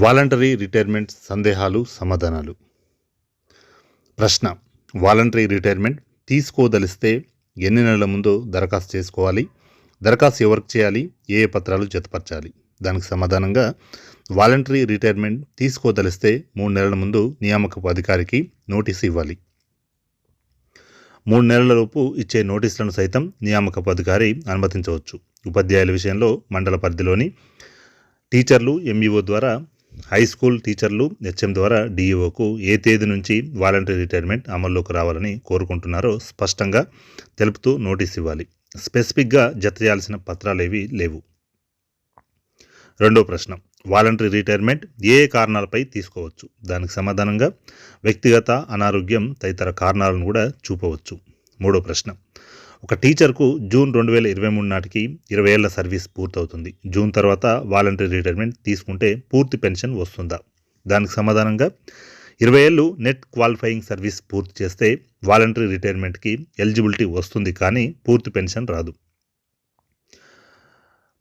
Voluntary retirement సందేహాలు సమాధానాలు. ప్రశ్న వాలంటరీ రిటైర్మెంట్ తీసుకోదలిస్తే ఎన్ని నెలల ముందు దరఖాస్తు చేసుకోవాలి? దరఖాస్తు ఎవరికి చేయాలి? ఏ ఏ పత్రాలు జతపరచాలి? దానికి సమాధానంగా వాలంటరీ రిటైర్మెంట్ తీసుకోదలిస్తే మూడు నెలల ముందు నియామకపు అధికారికి నోటీసు ఇవ్వాలి. మూడు నెలలలోపు ఇచ్చే నోటీసులను సైతం నియామకపు అధికారి అనుమతించవచ్చు. ఉపాధ్యాయుల విషయంలో మండల పరిధిలోని టీచర్లు ఎంఈఓ ద్వారా హై స్కూల్ టీచర్లు హెచ్ఎం ద్వారా డిఈఓకు ఏ తేదీ నుంచి వాలంటరీ రిటైర్మెంట్ అమల్లోకి రావాలని కోరుకుంటున్నారో స్పష్టంగా తెలుపుతూ నోటీస్ ఇవ్వాలి. స్పెసిఫిక్గా జత చేయాల్సిన పత్రాలు ఏవి లేవు. రెండో ప్రశ్న. వాలంటరీ రిటైర్మెంట్ ఏ కారణాలపై తీసుకోవచ్చు? దానికి సమాధానంగా వ్యక్తిగత అనారోగ్యం తదితర కారణాలను కూడా చూపవచ్చు. మూడో ప్రశ్న. ఒక టీచర్కు జూన్ రెండు వేల ఇరవై మూడు నాటికి ఇరవై ఏళ్ళ సర్వీస్ పూర్తవుతుంది. జూన్ తర్వాత వాలంటరీ రిటైర్మెంట్ తీసుకుంటే పూర్తి పెన్షన్ వస్తుందా? దానికి సమాధానంగా ఇరవై ఏళ్ళు నెట్ క్వాలిఫైయింగ్ సర్వీస్ పూర్తి చేస్తే వాలంటరీ రిటైర్మెంట్కి ఎలిజిబిలిటీ వస్తుంది కానీ పూర్తి పెన్షన్ రాదు.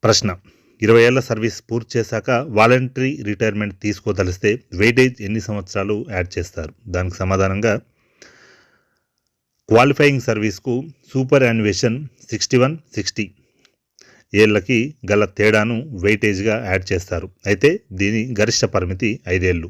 ప్రశ్న ఇరవై ఏళ్ళ సర్వీస్ పూర్తి చేశాక వాలంటరీ రిటైర్మెంట్ తీసుకోదలిస్తే వెయిటేజ్ ఎన్ని సంవత్సరాలు యాడ్ చేస్తారు? దానికి సమాధానంగా క్వాలిఫైయింగ్ సర్వీస్కు superannuation sixty one sixty. ఏళ్ళకి గల తేడాను వెయిటేజ్గా యాడ్ చేస్తారు. అయితే దీని గరిష్ట పరిమితి ఐదేళ్ళు.